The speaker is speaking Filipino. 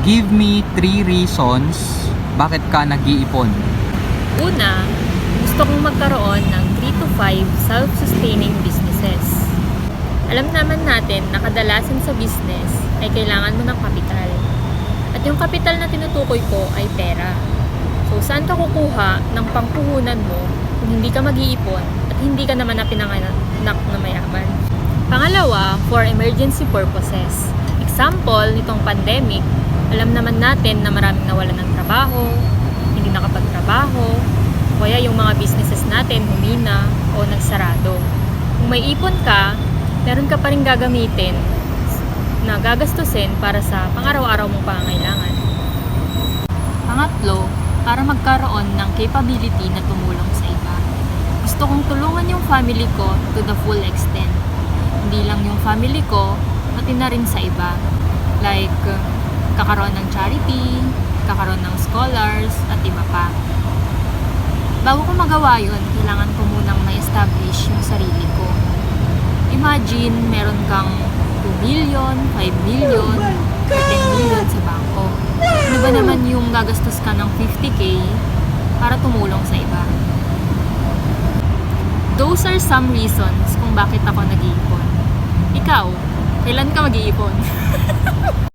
Give me three reasons bakit ka nag-iipon. Una, gusto kong magkaroon ng 3 to 5 self-sustaining businesses. Alam naman natin na kadalasan sa business ay kailangan mo ng kapital. At yung kapital na tinutukoy ko ay pera. So, saan ka kukuha ng pangpuhunan mo kung hindi ka mag-iipon at hindi ka naman na pinanganak na mayaman? Pangalawa, for emergency purposes. Example, nitong pandemic, alam naman natin na maraming nawalan ng trabaho, hindi nakapagtrabaho, kaya yung mga businesses natin humina o nagsarado. Kung may ipon ka, meron ka pa rin gagamitin na gagastusin para sa pang-araw-araw mong pangangailangan. Pangatlo, para magkaroon ng capability na tumulong sa iba. Gusto kong tulungan yung family ko to the full extent. Hindi lang yung family ko, pati na rin sa iba. Like, kakaroon ng charity, kakaroon ng scholars, at iba pa. Bago ko magawa yun, kailangan ko munang ma-establish yung sarili ko. Imagine, meron kang 2 million, 5 million, or 10 million sa bangko. Ano ba naman yung gagastos ka ng 50k para tumulong sa iba? Those are some reasons kung bakit ako nag-iipon. Ikaw, kailan ka mag-iipon?